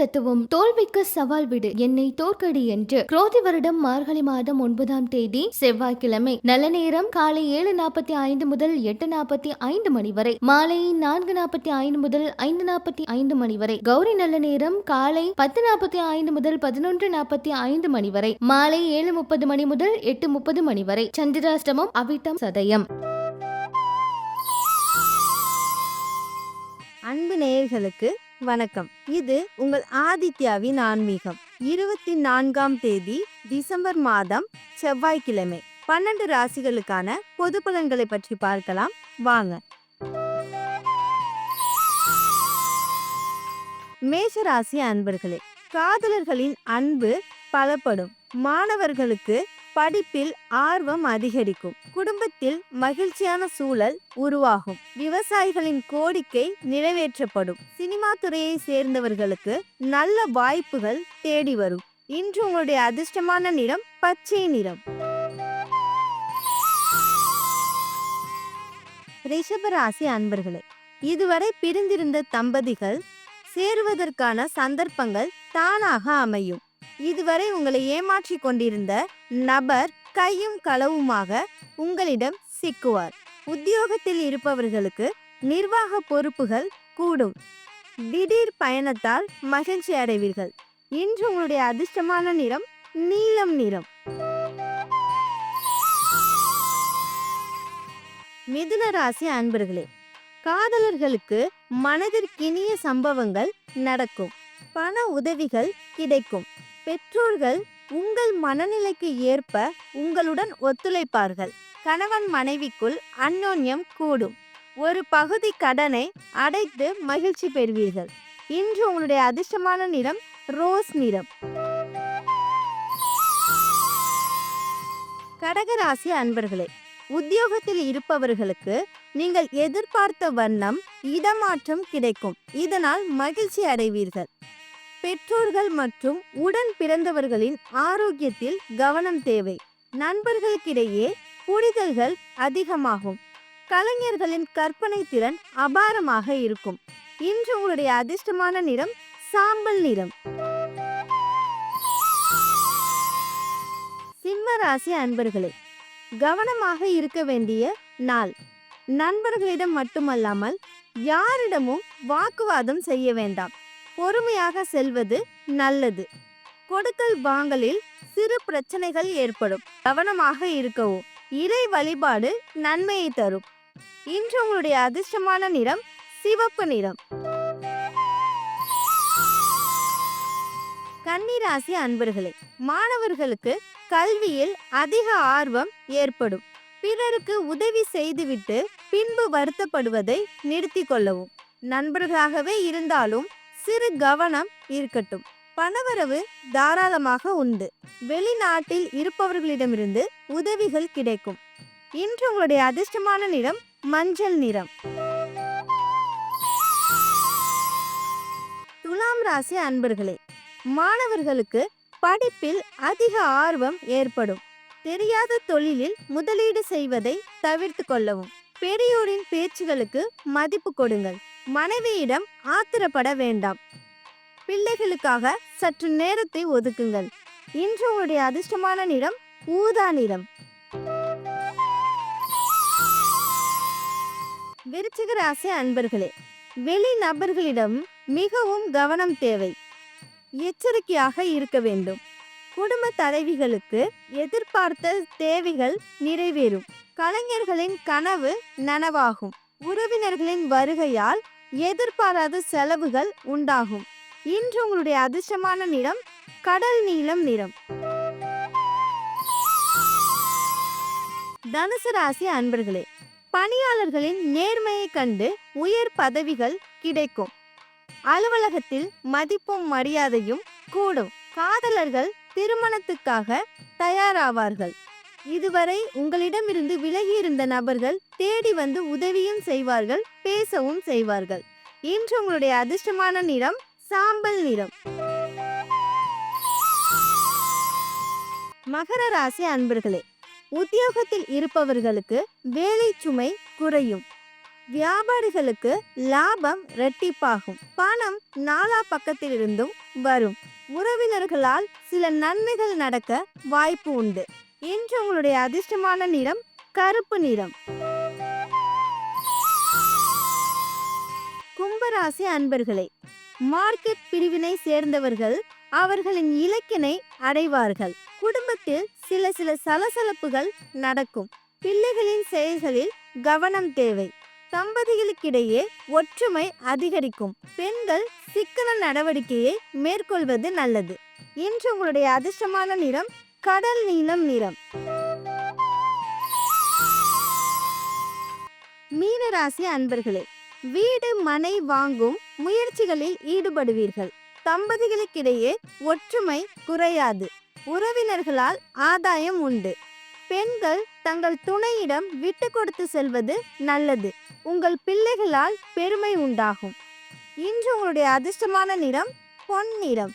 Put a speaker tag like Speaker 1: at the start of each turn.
Speaker 1: தத்துவம். தோல்விக்கு சவால் விடு. என்னை தோற்கடி என்று குரோதி வருடம் மார்கழி மாதம் ஒன்பதாம் தேதி செவ்வாய்க்கிழமை நல்ல நேரம் காலை ஏழு நாற்பத்தி ஐந்து முதல் எட்டு நாற்பத்தி ஐந்து மணி வரை மாலை நான்கு நாற்பத்தி ஐந்து முதல் ஐந்து நாற்பத்தி ஐந்து மணி வரை கௌரி நல்ல நேரம் காலை பத்து நாற்பத்தி ஐந்து முதல் பதினொன்று நாற்பத்தி ஐந்து மணி வரை மாலை ஏழு முப்பது மணி முதல் எட்டு முப்பது மணி வரை. சந்திராஷ்டமம் அவிட்டம் சதயம்.
Speaker 2: அன்பு நேயர்களுக்கு வணக்கம். இது உங்கள் ஆதித்யாவின் ஆன்மீகம். இருபத்தி நான்காம் தேதி டிசம்பர் மாதம் செவ்வாய்க்கிழமை. பன்னெண்டு ராசிகளுக்கான பொது பலன்களை பற்றி பார்க்கலாம். வாங்க. மேஷ ராசி அன்பர்களே காதலர்களின் அன்பு பலப்படும். மாணவர்களுக்கு படிப்பில் ஆர்வம் அதிகரிக்கும். குடும்பத்தில் மகிழ்ச்சியான சூழல் உருவாகும். விவசாயிகளின் கோரிக்கை நிறைவேற்றப்படும். சினிமா துறையை சேர்ந்தவர்களுக்கு நல்ல வாய்ப்புகள் தேடி வரும். இன்று உங்களுடைய அதிர்ஷ்டமான நிறம் பச்சை நிறம். ரிஷபராசி அன்பர்களே இதுவரை பிரிந்திருந்த தம்பதிகள் சேருவதற்கான சந்தர்ப்பங்கள் தானாக அமையும். இதுவரை உங்களை ஏமாற்றிக் கொண்டிருந்த நபர் கையும் களவுமாக உங்களிடம் சிக்குவார். உத்தியோகத்தில் இருப்பவர்களுக்கு நிர்வாக பொறுப்புகள் கூடும். திடீர் பயணத்தால் மகிழ்ச்சி அடைவீர்கள். இன்று உங்களுடைய அதிர்ஷ்டமான நிறம் நீலம் நிறம். மிதுன ராசி அன்பர்களே காதலர்களுக்கு மனதிற்கினிய சம்பவங்கள் நடக்கும். பண உதவிகள் கிடைக்கும். பெற்றோர்கள் உங்கள் மனநிலைக்கு ஏற்ப உங்களுடன் ஒத்துழைப்பார்கள். கணவன் மனைவிக்குள் அந்யோன்யம் கூடும். ஒரு பகுதி கடனை அடைத்து மகிழ்ச்சி பெறுவீர்கள். இன்று உங்களுடைய அதிர்ஷ்டமான நிறம் ரோஸ் நிறம். கடகராசி அன்பர்களே உத்தியோகத்தில் இருப்பவர்களுக்கு நீங்கள் எதிர்பார்த்த வண்ணம் இடமாற்றம் கிடைக்கும். இதனால் மகிழ்ச்சி அடைவீர்கள். பெற்றோர்கள் மற்றும் உடன் பிறந்தவர்களின் ஆரோக்கியத்தில் கவனம் தேவை. நண்பர்களுக்கிடையே புரிதல்கள் அதிகமாகும். கலைஞர்களின் கற்பனை திறன் அபாரமாக இருக்கும். இன்று உங்களுடைய அதிர்ஷ்டமான நிறம் சாம்பல் நிறம். சிம்ம ராசி அன்பர்களே கவனமாக இருக்க வேண்டிய நாள். நண்பர்களிடம் மட்டுமல்லாமல் யாரிடமும் வாக்குவாதம் செய்ய வேண்டாம். பொறுமையாக செல்வது நல்லது. கொடுக்கல் வாங்கலில் சிறு பிரச்சனைகள் ஏற்படும். கவனமாக இருக்கவும். இறை வழிபாடு நன்மையை தரும். இன்று உங்களுடைய அதிர்ஷ்டமான நிறம் சிவப்பு நிறம். கன்னிராசி அன்பர்களே மாணவர்களுக்கு கல்வியில் அதிக ஆர்வம் ஏற்படும். பிறருக்கு உதவி செய்துவிட்டு பின்பு வருத்தப்படுவதை நிறுத்திக் கொள்ளவும். நண்பர்களாகவே இருந்தாலும் சிறு கவனம் இருக்கட்டும். பணவரவு தாராளமாக உண்டு. வெளிநாட்டில் இருப்பவர்களிடமிருந்து உதவிகள் கிடைக்கும். இன்று உங்களுடைய அதிர்ஷ்டமான நிறம் மஞ்சள் நிறம். துலாம் ராசி அன்பர்களே மாணவர்களுக்கு படிப்பில் அதிக ஆர்வம் ஏற்படும். தெரியாத தொழிலில் முதலீடு செய்வதை தவிர்த்து கொள்ளவும். பெரியோரின் பேச்சுகளுக்கு மதிப்பு கொடுங்கள். மனைவியிடம் ஆத்திரப்பட வேண்டாம். பிள்ளைகளுக்காக சற்று நேரத்தை ஒதுக்குங்கள். இன்று உங்களுடைய அதிர்ஷ்டமான நிறம் ஊதா நிறம். விருச்சிக ராசி அன்பர்களே வெளி நபர்களிடம் மிகவும் கவனம் தேவை. எச்சரிக்கையாக இருக்க வேண்டும். குடும்ப தலைவிகளுக்கு எதிர்பார்த்த தேவைகள் நிறைவேறும். கலைஞர்களின் கனவு நனவாகும். உறவினர்களின் வருகையால் எதிர்பாராத செலவுகள் உண்டாகும். இன்று உங்களுடைய அதிர்ஷ்டமான நிறம் கடல் நீளம் நிறம். தனுசு ராசி அன்பர்களே பணியாளர்களின் நேர்மையை கண்டு உயர் பதவிகள் கிடைக்கும். அலுவலகத்தில் மதிப்பும் மரியாதையும் கூடும். காதலர்கள் திருமணத்துக்காக தயாராவார்கள். இதுவரை உங்களிடமிருந்து விலகியிருந்த நபர்கள் தேடி வந்து உதவியும் செய்வார்கள் பேசவும் செய்வார்கள். இன்று உங்களுடைய அதிர்ஷ்டமான நிறம் சாம்பல் நிறம். மகர ராசி அன்பர்களே உத்தியோகத்தில் இருப்பவர்களுக்கு வேலை சுமை குறையும். வியாபாரிகளுக்கு லாபம் ரெட்டிப்பாகும் பணம் நாலா பக்கத்திலிருந்தும் வரும். உறவினர்களால் சில நன்மைகள் நடக்க வாய்ப்பு உண்டு. இன்று உங்களுடைய அதிர்ஷ்டமான நிறம் கருப்பு நிறம். கும்பராசி அன்பர்களே மார்க்கெட் பிரிவினை சேர்ந்தவர்கள் அவர்களின் இலக்கினை அடைவார்கள். குடும்பத்தில் சில சில சலசலப்புகள் நடக்கும். பிள்ளைகளின் செயல்களில் கவனம் தேவை. தம்பதிகளுக்கிடையே ஒற்றுமை அதிகரிக்கும். பெண்கள் சிக்கன நடவடிக்கையை மேற்கொள்வது நல்லது. இன்று உங்களுடைய அதிர்ஷ்டமான நிறம் கடல் நீலம் நிறம். மீனராசி அன்பர்களே வீடு மனை வாங்கும் முயற்சிகளில் ஈடுபடுவீர்கள். தம்பதிகளுக்கிடையே ஒற்றுமை குறையாது. உறவினர்களால் ஆதாயம் உண்டு. பெண்கள் தங்கள் துணையிடம் விட்டு கொடுத்து செல்வது நல்லது. உங்கள் பிள்ளைகளால் பெருமை உண்டாகும். இன்று உங்களுடைய அதிர்ஷ்டமான நிறம் பொன் நிறம்.